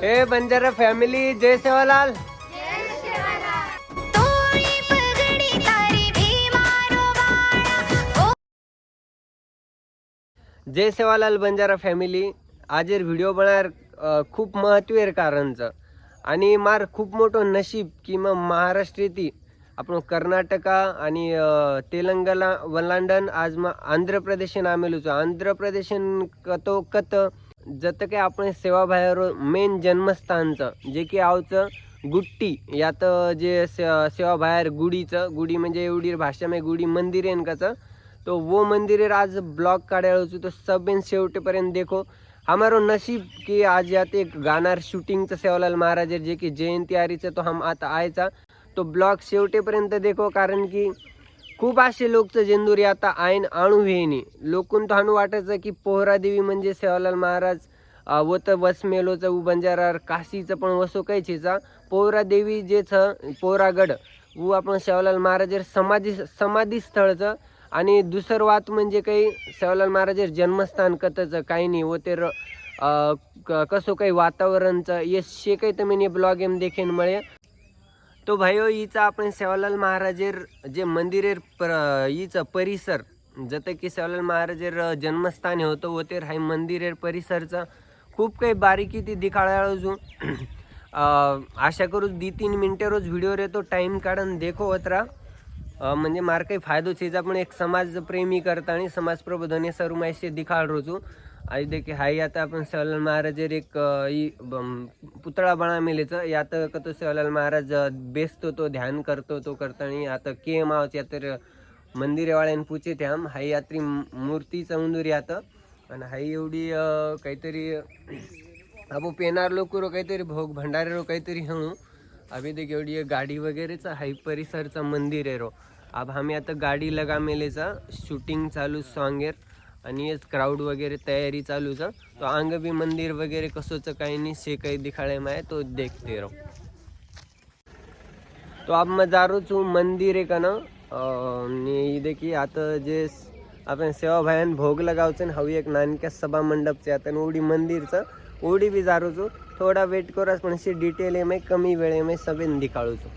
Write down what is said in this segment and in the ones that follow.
हे बंजारा फॅमिली जय सेवालाल. जय सेवालाल बंजारा फॅमिली. आजेर व्हिडिओ बनार खूप महत्वेर कारणचं. आणि मार खूप मोठं नशीब की मग महाराष्ट्रेती. आपण कर्नाटका आणि तेलंगणा वलांडन आज मग आंध्र प्रदेशन आमेलो आंध्र प्रदेशन कतो कत जत काय आपण सेवा मेन जन्मस्थानचं जे की आवचं गुट्टी यात जे से सेवा बाहेर गुडीचं गुडी म्हणजे एवढी भाषामध्ये गुडी मंदिर आहे कचं तो वो मंदिर आज ब्लॉग काढायला होतो तो सबेन शेवटेपर्यंत देखो. हमारो नसीब की आज यात एक गाणार शूटिंगचं सेवालाल महाराज जे की जयंती आरीचं तो हम आता आयचा. तो ब्लॉग शेवटेपर्यंत देखो कारण की खूप असे लोकचं जेंदुरी आता आईन आणू वेणी लोकून तो वाटायचं की पोहरा देवी म्हणजे सेवालाल महाराज व तर वसमेलोचं उ बंजारार काशीचं पण वसो कैचीचा. पोहरा देवी जे छ पोहरागड व आपण सेवालाल महाराजेर समाधी समाधी स्थळचं आणि दुसरं वात म्हणजे काही सेवालाल महाराजेर जन्मस्थान कथचं काही नाही. व ते र- क- कसं काही वातावरणचं ये शे काही तुम्ही ब्लॉग एम देखेन मळे. तो भाईओ हिचा आपण सेवालाल महाराजेर जे मंदिरेर प्र हिचं परिसर जसं की सेवालाल महाराजेर जन्मस्थान होतं व ते हाय मंदिरेर परिसरचं. खूप काही बारीकी ती दिखाळा जो. आशा करू दी तीन मिनटे रोज व्हिडिओ येतो टाईम काढून देखो होतरा म्हणजे मार काही फायदो छे आपण एक समाजप्रेमी करता आणि समाज प्रबोधन हे सर्व माहिती दिखाळ रोजू अयोध्ये देखील हाय आता आपण सेवालाल महाराजेर एक बम, पुतळा बना मेलेचं. यात कतो सेवालाल महाराज बेसतो तो ध्यान करतो तो करताना. आता के मावच या तर मंदिरेवाळ्यान पूछे ते हम हाय यात्री मूर्ती चौंदूर यात आणि हाय एवढी काहीतरी अबो पेनार लोक काहीतरी भोग भंडारे रो काहीतरी हणू अभी देख एवढी गाडी वगैरेचा हाय परिसरचा मंदिर आहे रो अब आम्ही आता गाडी लगा मेलेचा. शूटिंग चालू सॉंगेर आणि हेच क्राऊड वगैरे तयारी चालूचा तो अंग बी मंदिर वगैरे कसोचं काही नाही से काही दिखाळे माय तो देखते रो तो आप मैं मंदिर आहे का ना? देखी आता जे आपण सेवा भायान भोग लगावचं हवी एक नानक्या सभा मंडपचे आता आणि उडी मंदिरचं उडी बी जारूचो थोडा वेट करास पण अशी डिटेल आहे कमी वेळेमध्ये सगळेन दिखाळू छू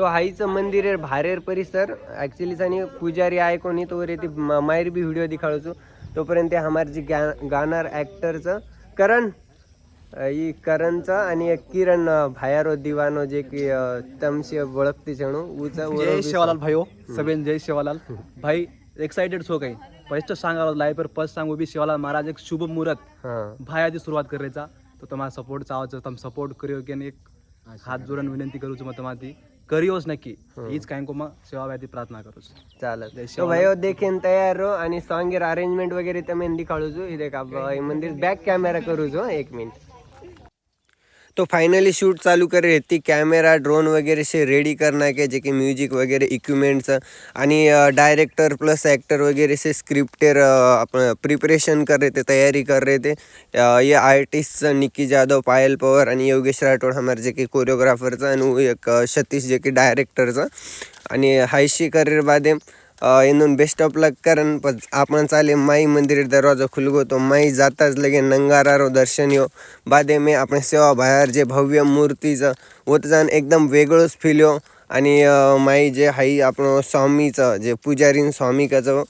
तो हाईचं मंदिर आहे भारेर परिसर. ॲक्च्युली आणि पुजारी आहे कोणी तो रे ती मायर बी व्हिडिओ दिखाळचो तोपर्यंत हमार जी गा गाणार ॲक्टरचं करण. ही करणचं आणि एक किरण भायारो दिवानो जे की तमशी ओळखते जणू उच जय शेवालाल भायो सबेन जय शिवालाल. भाई एक्साइटेड सो काही. फर्स्ट सांगा लाईव्ह पर फर्स्ट सांगू बी शिवालाल महाराज एक शुभ मुहूर्त. भाया जी सुरुवात करायचा. तर तुम्हाला सपोर्ट चावायचं तम सपोर्ट करू की एक हात जोडून विनंती करू मग तुम्हाला ती करिओस नक्की. हीच काय को मग सेवा व्याधी प्रार्थना करूस चालत भयो हो, देखेन तयार रो आणि सॉंग अरेंजमेंट वगैरे तर मेहंदी काढू जो हे देखा मंदिर बॅक कॅमेरा करू जो एक मिनिट तो फाइनली शूट चालू करे. ती कॅमेरा ड्रोन वगैरे से रेडी करणार के जे की म्युझिक वगैरे इक्विपमेंट्स आणि डायरेक्टर प्लस ॲक्टर वगैरे से स्क्रिप्टेर आपण प्रिपरेशन कर रहे थे तयारी कर रहे थे. ये आर्टिस्ट निक्की जाधव पायल पवार आणि योगेश राठोड हमारे जे की कोरिओग्राफरचा आणि एक सतीश जे की डायरेक्टरचा आणि हायशी करियर बादे इनून बेस्ट ऑफ लक करन पण आपण चाले माई मंदिर दरवाजा खुलगो तो माई जाताच लगे नंगारारो दर्शन यो. बादे में आपण सेवा बाहेर जे भव्य मूर्तीचं होत जाण एकदम वेगळंच फील यो. आणि माई जे हाई आपण स्वामीचं जे पुजारीन स्वामिकाचं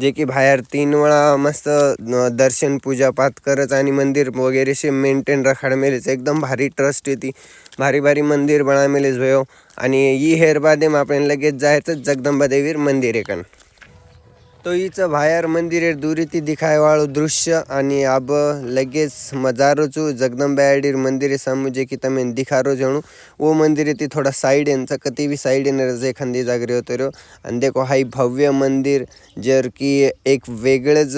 जे की बाहेर तीन वेळा मस्त दर्शन पूजा पाठ करत आणि मंदिर वगैरेशी मेंटेन रखाड मेलेच एकदम भारी ट्रस्ट येते. भारी भारी मंदिर बना मेलेच भयो आणि ही हेर बादे आपण लगेच जायचं जगदंबा देवीर मंदिर एकन तो हिचं बाहेर मंदिर दुरी ती दिखायवाळो दृश्य आणि अब लगेच मजारोचू जगदंबा आडीर मंदिर सामू की तमे दिखारो जणू. वो मंदिर ती थोडा साईड यांचा कधी बी साईड येणार एखादी जागरी होतो रो आणि देखो हाई भव्य मंदिर जर की एक वेगळंच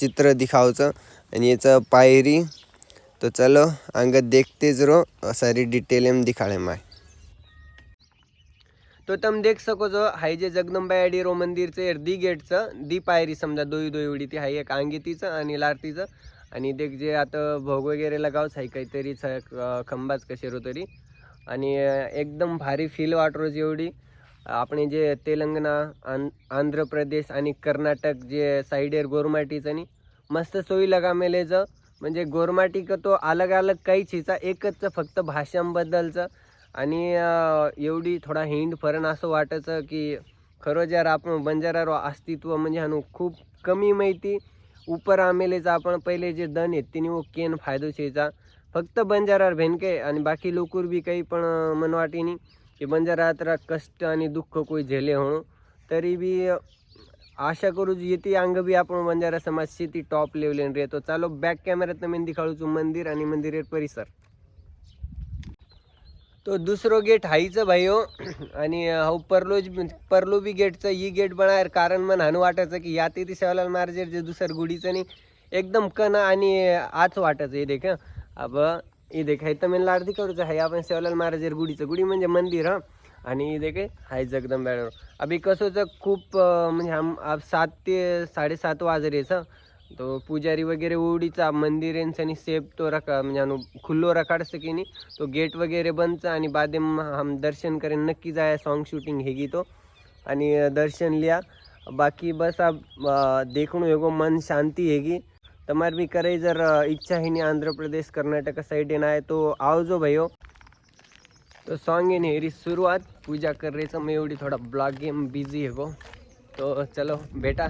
चित्र दिखावचं. आणि याचं पायरी तो चलो अंग देखतेच रो सारी डिटेल एम दिखाळे माय. तो તમે देख सको जो हाय जे जगदंबा रो मंदिरचं दी गेटचं दी पायरी समजा दोई दोई उडी ती हाय एक अंगीतीचं आणि लारतीचं. आणि देख जे आता भोग वगैरे लगावच हाय काहीतरी खंबाच कशेरो तरी. आणि एकदम भारी फील वाटरो एवढी. आपणे जे तेलंगणा आं आंध्र प्रदेश आणि कर्नाटक जे साईडेर गोरमाटीचं आणि मस्त सोयी लगा मेलेचं म्हणजे गोरमाटी का तो अलग अलग काही हिचा एकच फक्त भाषांबद्दलचं. आणि एवढी थोडा हिंड फरण असं वाटायचं की खरं जर आपण बंजारा अस्तित्व म्हणजे हाणू खूप कमी माहिती उपर आमेलेचा आपण पहिले जे दन आहेत तिने वो केन फायदो शेचा फक्त बंजारार भेनके आणि बाकी लोकूर बी काही पण अं, मन वाटेनी की बंजारा तर कष्ट आणि दुःख कोई झेले म्हणून तरी बी आशा करू येते अंग बी आपण बंजारा समाज शेती टॉप लेवलेन रेतो चालो बॅक कॅमेऱ्यात मेन दिखाळूचो मंदिर आणि मंदिर परिसर. तो दुसरो गेट हाईचं भाई हो. आणि हो परलोज परलोबी गेटचं ही गेट बनायर कारण मन हानू वाटायचं की या ते शेवलाल महाराज जे दुसर गुडीचं नाही एकदम कण आणि आज वाटायचं. हे देख अब हे देख हे तमिळ लाडती करूचं हाय आपण शेवलाल महाराज गुडीचं गुडी म्हणजे मंदिर हा. आणि हे देख हाय जगदंब्यावर अभि कसोचं खूप म्हणजे आम सात ते साडेसात वाजरेचं तो पुजारी वगैरे ओढीचा मंदिर यांनी सेफ तो रखा म्हणजे अनु खुल्लो रखाडचं की नाही तो गेट वगैरे बंदचा आणि बादेम हम दर्शन करेन नक्की जाय सॉन्ग शूटिंग हेगी तो आणि अं, दर्शन लिया बाकी बस अब अं, देखणं हेगो मन शांती हेगी તમારે બી કરે જર ઈચ્છા હી ની આંધ્રપ્રદેશ કર્ણાટક સાઈડ એના તો આવજો ભાઈઓ તો सॉन्ग इन हेरी सुरुवात पूजा कर रही मैं एवढी थोड़ा ब्लॉग गेम बिझी है गो तो चलो बेटा